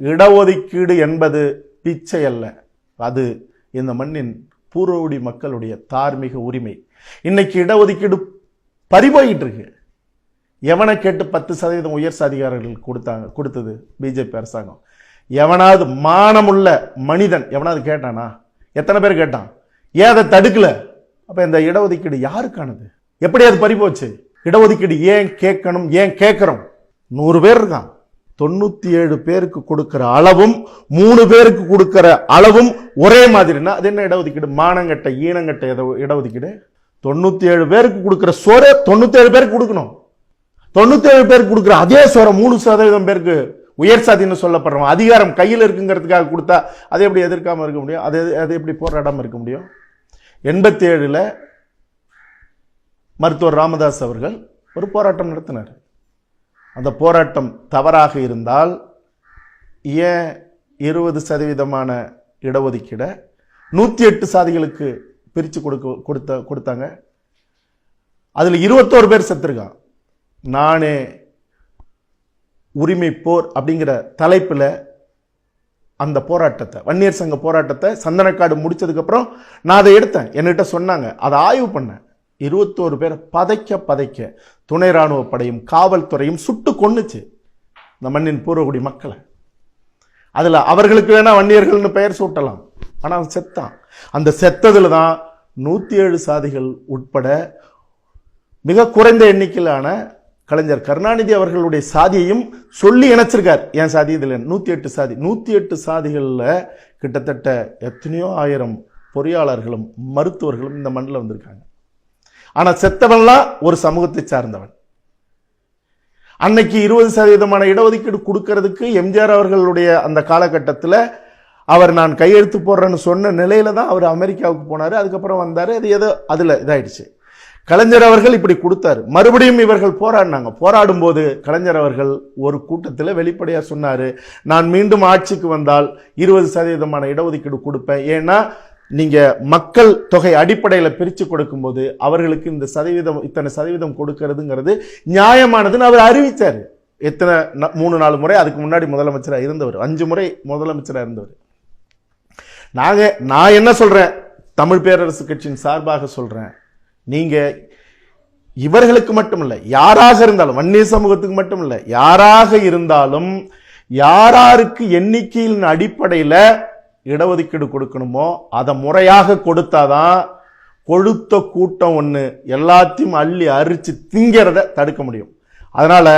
இடஒதுக்கீடு என்பது பிச்சை அல்ல. அது இந்த மண்ணின் பூர்வகுடி மக்களுடைய தார்மீக உரிமை. இன்னைக்கு இடஒதுக்கீடு பறிபோயிட்டு இருக்கு எவனை கேட்டு பத்து சதவீதம் உயர் சாதிகாரர்கள் கொடுத்தாங்க கொடுத்தது பிஜேபி அரசாங்கம். எவனாவது மானமுள்ள மனிதன் எவனாவது கேட்டானா? எத்தனை பேர் கேட்டான்? ஏன் அதை தடுக்கல? அப்ப இந்த இடஒதுக்கீடு யாருக்கானது? எப்படி அது பறிபோச்சு? இடஒதுக்கீடு ஏன் கேட்கணும் ஏன் கேட்கிறோம்? நூறு பேர் இருக்கான் தொண்ணூத்தி ஏழு பேருக்கு கொடுக்கிற அளவும் மூணு பேருக்கு கொடுக்கிற அளவும் ஒரே மாதிரினா அது என்ன இடஒதுக்கீடு? மானங்கட்ட ஈனங்கட்ட இட- இடஒதுக்கீடு? தொண்ணூத்தி ஏழு பேருக்கு கொடுக்கிற சோறு தொண்ணூத்தி ஏழு பேருக்கு கொடுக்கணும். தொண்ணூத்தி ஏழு பேருக்கு கொடுக்குற அதே சோற மூணு சதவீதம் பேருக்கு உயர் சாதின்னு சொல்லப்படுறோம் அதிகாரம் கையில் இருக்குங்கிறதுக்காக கொடுத்தா அதை எப்படி எதிர்க்காமல் இருக்க முடியும்? அது அது எப்படி போராடாம இருக்க முடியும்? எண்பத்தி ஏழில் மருத்துவர் ராமதாஸ் அவர்கள் ஒரு போராட்டம் நடத்தினார். அந்த போராட்டம் தவறாக இருந்தால் ஏன் இருபது சதவீதமான இடஒதுக்கீடை நூற்றி எட்டு சாதிகளுக்கு பிரித்து கொடுக்க கொடுத்த கொடுத்தாங்க. அதில் இருபத்தோரு பேர் செத்துருக்கான். நானே உரிமை போர் அப்படிங்கிற தலைப்பில் அந்த போராட்டத்தை வன்னியர் சங்க போராட்டத்தை சந்தனக்காடு முடிச்சதுக்கப்புறம் நான் அதை எடுத்தேன். என்கிட்ட சொன்னாங்க. அதை ஆய்வு பண்ணேன். இருபத்தோரு பேரை பதைக்க பதைக்க துணை இராணுவ படையும் காவல்துறையும் சுட்டு கொன்னுச்சு இந்த மண்ணின் பூர்வகுடி மக்களை. அதில் அவர்களுக்கு வேணா வன்னியர்கள்னு பெயர் சூட்டலாம். ஆனால் செத்தான். அந்த செத்ததில் தான் நூற்றி ஏழு சாதிகள் உட்பட மிக குறைந்த எண்ணிக்கையிலான கலைஞர் கருணாநிதி அவர்களுடைய சாதியையும் சொல்லி இணைச்சிருக்கார். என் சாதி? இதில் நூற்றி எட்டு சாதி. நூற்றி எட்டு சாதிகளில் கிட்டத்தட்ட எத்தனையோ ஆயிரம் பொறியாளர்களும் மருத்துவர்களும் இந்த மண்ணில் வந்திருக்காங்க. ஆனால் செத்தவன்லாம் ஒரு சமூகத்தை சார்ந்தவன். அன்னைக்கு இருபது சதவீதமான இடஒதுக்கீடு கொடுக்கறதுக்கு எம்ஜிஆர் அவர்களுடைய அந்த காலகட்டத்தில் அவர் நான் கையெழுத்து போடுறேன்னு சொன்ன நிலையில தான் அவர் அமெரிக்காவுக்கு போனார். அதுக்கப்புறம் வந்தார். அது ஏதோ அதில் இதாயிடுச்சு. கலைஞர் அவர்கள் இப்படி கொடுத்தாரு. மறுபடியும் இவர்கள் போராடினாங்க. போராடும் போது கலைஞர் அவர்கள் ஒரு கூட்டத்தில் வெளிப்படையாக சொன்னார் நான் மீண்டும் ஆட்சிக்கு வந்தால் இருபது சதவீதமான இடஒதுக்கீடு கொடுப்பேன். ஏன்னா நீங்க மக்கள் தொகை அடிப்படையில் பிரித்து கொடுக்கும்போது அவர்களுக்கு இந்த சதவீதம் இத்தனை சதவீதம் கொடுக்கறதுங்கிறது நியாயமானதுன்னு அவர் அறிவிச்சாரு. எத்தனை மூணு நாலு முறை அதுக்கு முன்னாடி முதலமைச்சராக இருந்தவர். அஞ்சு முறை முதலமைச்சராக இருந்தவர். நாங்கள் நான் என்ன சொல்கிறேன் தமிழ் பேரரசு கட்சியின் சார்பாக சொல்கிறேன் நீங்கள் இவர்களுக்கு மட்டும் இல்லை யாராக இருந்தாலும் வன்னிய சமூகத்துக்கு மட்டும் இல்லை யாராக இருந்தாலும் யாராருக்கு எண்ணிக்கையின் அடிப்படையில் இடஒதுக்கீடு கொடுக்கணுமோ அதை முறையாக கொடுத்தாதான் கொழுத்த கூட்டம் ஒன்று எல்லாத்தையும் அள்ளி அரிச்சு திங்கிறத தடுக்க முடியும். அதனால்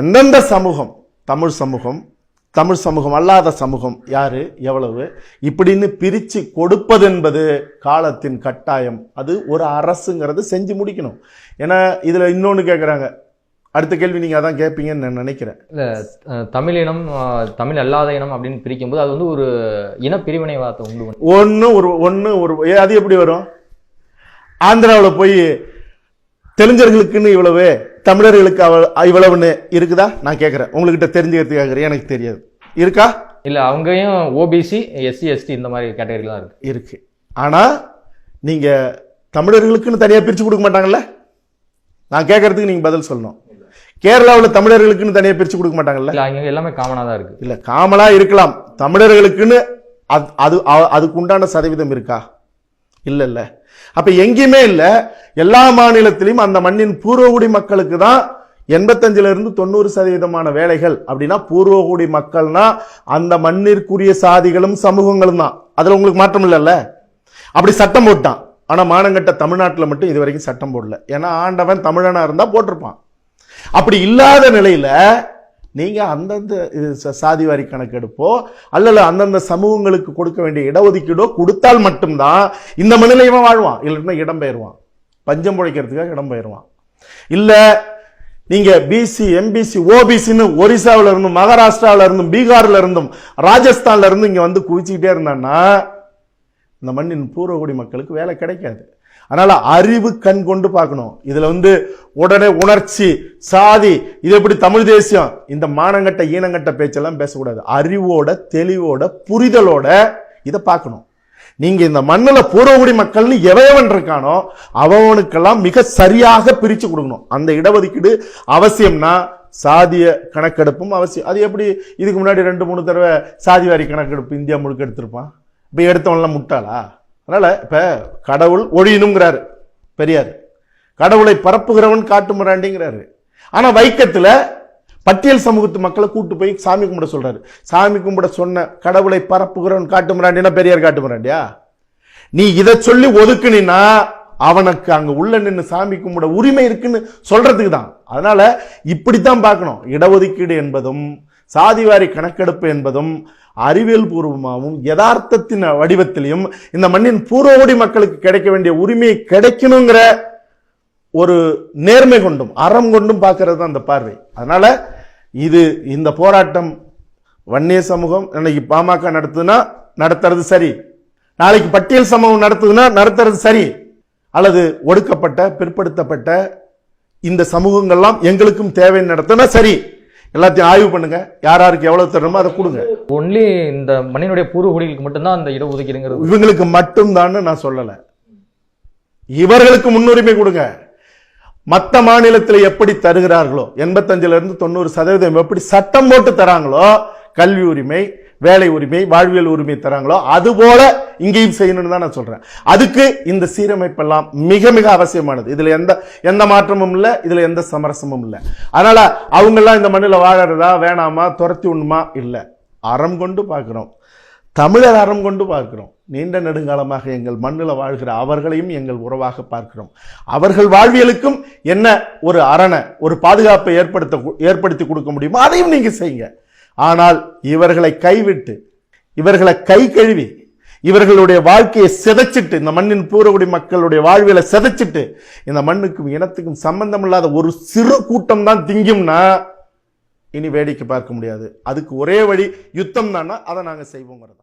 எந்தெந்த சமூகம் தமிழ் சமூகம் தமிழ் சமூகம் அல்லாத சமூகம் யார் எவ்வளவு இப்படின்னு பிரித்து கொடுப்பது என்பது காலத்தின் கட்டாயம். அது ஒரு அரசுங்கிறது செஞ்சு முடிக்கணும். ஏன்னா இதில் இன்னொன்று கேட்குறாங்க அடுத்த கேள்வி நீங்க அதான் கேட்பீங்கன்னு நான் நினைக்கிறேன். அஹ், தமிழ் இனம் தமிழ் அல்லாத இனம் அப்படின்னு பிரிக்கும்போது அது வந்து ஒரு இன பிரிவினைவாதத்தை உண்டு பண்ணும் ஒன்று ஒரு ஒன்று ஒரு அது எப்படி வரும்? ஆந்திராவில் போய் தெலுங்கர்களுக்குன்னு இவ்வளவு தமிழர்களுக்கு அவ இவ்வளவுன்னு இருக்குதா? நான் கேட்குறேன் உங்ககிட்ட தெரிஞ்சுக்கிறதுக்கு கேட்குறேன் எனக்கு தெரியாது. இருக்கா? இல்ல அவங்கயும் ஓபிசி எஸ்சி எஸ்டி இந்த மாதிரி கேட்டகரி தான் இருக்கு. இருக்கு. ஆனா நீங்க தமிழர்களுக்குன்னு தனியா பிரிச்சு கொடுக்க மாட்டாங்கல்ல? நான் கேட்கறதுக்கு நீங்க பதில் சொல்லணும். கேரளாவில் தமிழர்களுக்குன்னு தனியா பிரிச்சு கொடுக்க மாட்டாங்கல்ல? அங்க எல்லாமே காமனா தான் இருக்கு. இல்ல காமலா இருக்கலாம். தமிழர்களுக்குன்னு அது- அது அதுக்கு உண்டான சதவீதம் இருக்கா? இல்ல இல்ல. அப்ப எங்கேயுமே இல்ல. எல்லா மாநிலத்திலும் அந்த மண்ணின் பூர்வகுடி மக்களுக்கு தான் எண்பத்தஞ்சுல இருந்து தொண்ணூறு சதவீதமான வேலைகள். அப்படின்னா பூர்வகுடி மக்கள்னா அந்த மண்ணிற்குரிய சாதிகளும் சமூகங்களும் தான். அதுல உங்களுக்கு மாற்றம் இல்லைல்ல? அப்படி சட்டம் போட்டான். ஆனா மானங்கட்ட தமிழ்நாட்டுல மட்டும் இது வரைக்கும் சட்டம் போடல. ஏன்னா ஆண்டவன் தமிழனா இருந்தா போட்டிருப்பான். அப்படி இல்லாத நிலையில் நீங்கள் அந்தந்த இது ச- சாதி வாரி கணக்கெடுப்போ அல்லது அந்தந்த சமூகங்களுக்கு கொடுக்க வேண்டிய இடஒதுக்கீடோ கொடுத்தால் மட்டும்தான் இந்த மண்ணில வாழ்வான். இல்லைன்னா இடம் பெயர்வான். பஞ்சம் பிழைக்கிறதுக்காக இடம் பெயர்வான். இல்லை நீங்கள் பிசி எம்பிசி ஓபிசின்னு ஒரிசாவில் இருந்தும் மகாராஷ்டிராவில் இருந்தும் பீகாரில் இருந்தும் ராஜஸ்தானில் இருந்தும் இங்கே வந்து குவிச்சிக்கிட்டே இருந்தான்னா இந்த மண்ணின் பூர்வகுடி மக்களுக்கு வேலை கிடைக்காது. அதனால் அறிவு கண் கொண்டு பார்க்கணும். இதில் வந்து உடனே உணர்ச்சி சாதி இது எப்படி தமிழ் தேசியம்? இந்த மானங்கட்ட ஈனங்கட்ட பேச்செல்லாம் பேசக்கூடாது. அறிவோட தெளிவோட புரிதலோட இதை பார்க்கணும். நீங்கள் இந்த மண்ணில் பூர்வகுடி மக்கள்னு எவையவன் இருக்கானோ அவனுக்கெல்லாம் மிக சரியாக பிரித்து கொடுக்கணும். அந்த இடஒதுக்கீடு அவசியம்னா சாதிய கணக்கெடுப்பும் அவசியம். அது எப்படி? இதுக்கு முன்னாடி ரெண்டு மூணு தடவை சாதி வாரி கணக்கெடுப்பு இந்தியா முழுக்க எடுத்திருப்பான். இப்போ எடுத்தவன்லாம் முட்டாளா? அதனால் இப்போ கடவுள் ஒழியணுங்கிறாரு பெரியார். கடவுளை பரப்புகிறவன் காட்டு முறாண்டிங்கிறாரு ஆனால் வைக்கத்தில் பட்டியல் சமூகத்து மக்களை கூட்டு போய் சாமி கும்பிட சொல்கிறாரு சாமி கும்பிட சொன்ன கடவுளை பரப்புகிறவன் காட்டு முறாண்டினா பெரியார் காட்டு முறாண்டியா நீ இதை சொல்லி ஒதுக்குனா அவனுக்கு அங்கே உள்ள நின்று சாமி கும்பிட உரிமை இருக்குன்னு சொல்கிறதுக்கு தான் அதனால இப்படித்தான் பார்க்கணும். இடஒதுக்கீடு என்பதும் சாதிவாரி கணக்கெடுப்பு என்பதும் அறிவியல் பூர்வமாகவும் யதார்த்தத்தின் வடிவத்திலையும் இந்த மண்ணின் பூர்வகுடி மக்களுக்கு கிடைக்க வேண்டிய உரிமையை கிடைக்கணுங்கிற ஒரு நேர்மை கொண்டும் அறம் கொண்டும் பார்க்கறது தான் அந்த பார்வை. அதனால் இது இந்த போராட்டம் வன்னிய சமூகம் இன்னைக்கு பாமக நடத்துதுன்னா நடத்துறது சரி. நாளைக்கு பட்டியல் சமூகம் நடத்துதுன்னா நடத்துறது சரி. அல்லது ஒடுக்கப்பட்ட பிற்படுத்தப்பட்ட இந்த சமூகங்கள்லாம் எங்களுக்கும் தேவை நடத்துனா சரி. எல்லாத்தையும் ஆய்வு பண்ணுங்க. யார் யாருக்கு எவ்வளவு தரணுமோ அதை கொடுங்க. ஒன்லி இந்த மண்ணினுடைய பூர்வகுடிகளுக்கு மட்டும்தான் அந்த இடஒதுக்கீடுங்கிறது. இவங்களுக்கு மட்டும்தான் நான் சொல்லல. இவர்களுக்கு முன்னுரிமை கொடுங்க. மத்த மாநிலத்தில் எப்படி தருகிறார்களோ எண்பத்தஞ்சுல இருந்து தொண்ணூறு சதவீதம் எப்படி சட்டம் போட்டு தராங்களோ கல்வி உரிமை வேலை உரிமை வாழ்வியல் உரிமை தராங்களோ அது போல இங்கேயும் செய்யணும்னு தான் நான் சொல்கிறேன் அதுக்கு இந்த சீரமைப்பெல்லாம் மிக மிக அவசியமானது. இதில் எந்த எந்த மாற்றமும் இல்லை இதில் எந்த சமரசமும் இல்லை. அதனால் அவங்கெல்லாம் இந்த மண்ணில் வாழறதா வேணாமா துரத்தி உண்ணுமா? இல்லை. அறம் கொண்டு பார்க்குறோம். தமிழர் அறம் கொண்டு பார்க்கிறோம். நீண்ட நெடுங்காலமாக எங்கள் மண்ணில் வாழ்கிற அவர்களையும் எங்கள் உறவாக பார்க்கிறோம். அவர்கள் வாழ்வியலுக்கும் என்ன ஒரு அரணை ஒரு பாதுகாப்பை ஏற்படுத்த ஏற்படுத்தி கொடுக்க முடியுமோ அதையும் நீங்கள் செய்யுங்க. ஆனால் இவர்களை கைவிட்டு இவர்களை கை கழுவி இவர்களுடைய வாழ்க்கையை சிதைச்சிட்டு இந்த மண்ணின் பூர்வகுடி மக்களுடைய வாழ்வியலை சிதைச்சிட்டு இந்த மண்ணுக்கும் இனத்துக்கும் சம்பந்தம் இல்லாத ஒரு சிறு கூட்டம் தான் திங்கும்னா இனி வேடிக்கை பார்க்க முடியாது. அதுக்கு ஒரே வழி யுத்தம் தானா அதை நாங்கள் செய்வோங்கிறது